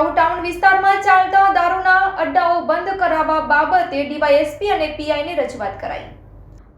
Bhachau town વિસ્તારમાં ચાલતા દારૂના અડ્ડાઓ બંધ કરાવવા બાબતે ડીવાયએસપી અને પીઆઈને રજૂઆત કરાઈ.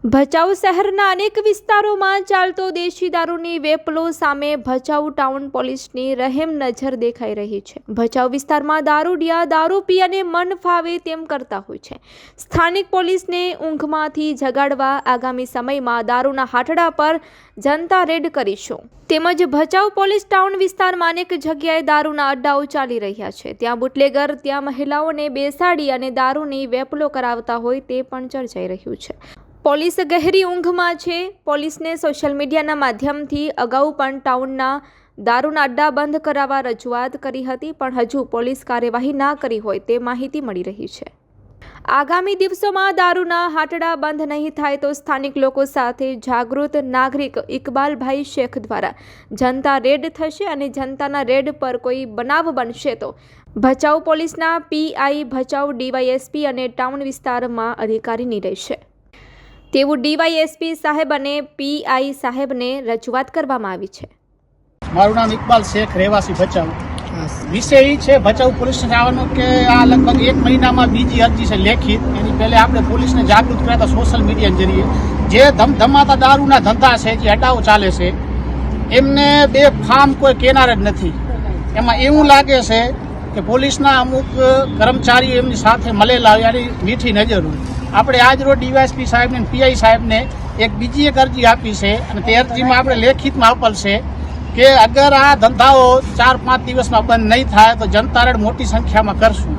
ભચાઉ શહેરના અનેક વિસ્તારોમાં ચાલતો દેશી દારૂની વેપલો સામે ભચાઉ ટાઉન પોલીસની રહેમ નજર દેખાઈ રહી છે. ભચાઉ વિસ્તારમાં દારૂડિયા દારૂ પી અને મન ફાવે તેમ કરતા હોય છે. સ્થાનિક પોલીસને ઊંઘમાંથી જગાડવા આગામી સમયમાં દારૂના હાટડા પર જનતા રેડ કરીશું. તેમજ ભચાઉ પોલીસ ટાઉન વિસ્તારમાં અનેક જગ્યાએ દારૂના અડ્ડાઓ ચાલી રહ્યા છે. ત્યાં બુટલેગર, ત્યાં મહિલાઓને બેસાડી અને દારૂની વેપલો કરાવતા હોય તે પણ ચર્ચાઈ રહ્યું છે. પોલીસ ગહેરી ઊંઘમાં છે. પોલીસને સોશિયલ મીડિયાના માધ્યમથી અગાઉ પણ ટાઉનના દારૂના અડ્ડા બંધ કરાવવા રજૂઆત કરી હતી, પણ હજુ પોલીસ કાર્યવાહી ના કરી હોય તે માહિતી મળી રહી છે. આગામી દિવસોમાં દારૂના હાટડા બંધ નહીં થાય તો સ્થાનિક લોકો સાથે જાગૃત નાગરિક ઇકબાલભાઈ શેખ દ્વારા જનતા રેડ થશે અને જનતાના રેડ પર કોઈ બનાવ બનશે તો ભચાઉ પોલીસના પીઆઈ ભચાઉ ડીવાયએસપી અને ટાઉન વિસ્તારમાં અધિકારીની રહેશે. તેવું ડીવાયએસપી સાહેબ અને પીઆઈ સાહેબને રજૂઆત કરવામાં આવી છે. મારું નામ ઇકબાલ શેખ રહેવાસી ભચાઉ. વિષય એ છે ભચાઉ પોલીસ આવવાનો કે આ લગભગ એક મહિનામાં બીજી અરજી છે લેખિત. એની પહેલે આપણે પોલીસને જાગૃત કર્યા હતા સોશિયલ મીડિયા જરીએ. જે ધમધમાતા દારૂના ધંધા છે જે હટાવ ચાલે છે એમને બે ફાર્મ કોઈ કેનાર જ નથી. એમાં એવું લાગે છે કે પોલીસના અમુક કર્મચારીઓ એમની સાથે મળેલા એની મીઠી નજર હોય. આપણે આજ રોજ ડીવાયસપી સાહેબને પીઆઈ સાહેબને એક બીજી એક અરજી આપી છે અને તે અરજીમાં આપણે લેખિતમાં આપેલ કે અગર આ ધંધાઓ ચાર પાંચ દિવસમાં બંધ નહીં થાય તો જનતા રેડ મોટી સંખ્યામાં કરશું.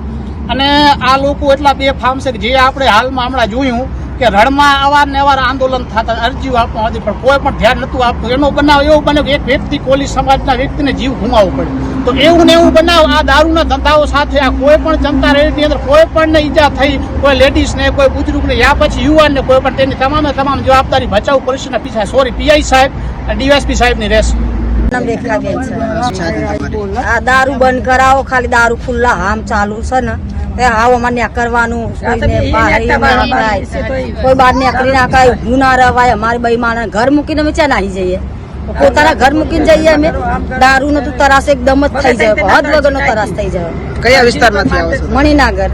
અને આ લોકો એટલા બે ફામ છે કે જે આપણે હાલમાં હમણાં જોયું કે રણમાં અવારનવાર આંદોલન થતા અરજીઓ આપવા હતી પણ કોઈ પણ ધ્યાન નહોતું આપતું. એનો બનાવ એવો બન્યો કે એક વ્યક્તિ કોલી સમાજના વ્યક્તિને જીવ ગુમાવવો પડે તો એવું ને એવું બનાવ. આ દારૂના ધંધાઓ સાથે આ કોઈ પણ જનતા રેલીની અંદર કોઈ પણ ઈજા થઈ કોઈ લેડીઝને કોઈ બુજુર્ગને યા પછી યુવાનને કોઈ પણ તેની તમામે તમામ જવાબદારી બચાવ પોલીસના પીછા સોરી પીઆઈ સાહેબ અને ડીવાયસપી સાહેબની રહેશે નામ રેખાબેન છે. આ દારૂ બંધ કરાવો ખાલી દારૂ ખુલ્લા આમ ચાલુ છે ને. તે હાવ અમારે કરવાનું. કોઈ બહાર નીકળી ના કાય ઊભું ના રવાય અમારી બે માણસ ઘર મૂકીને અમે ક્યાં નાહી જઈએ. પોતાના ઘર મૂકીને જઈએ અમે. દારૂ નો તો તરાસ એકદમ જ થઈ જાય. હદ વગરનો તરાસ થઈ જાય. કયા વિસ્તારમાંથી આવો મણિનાગર.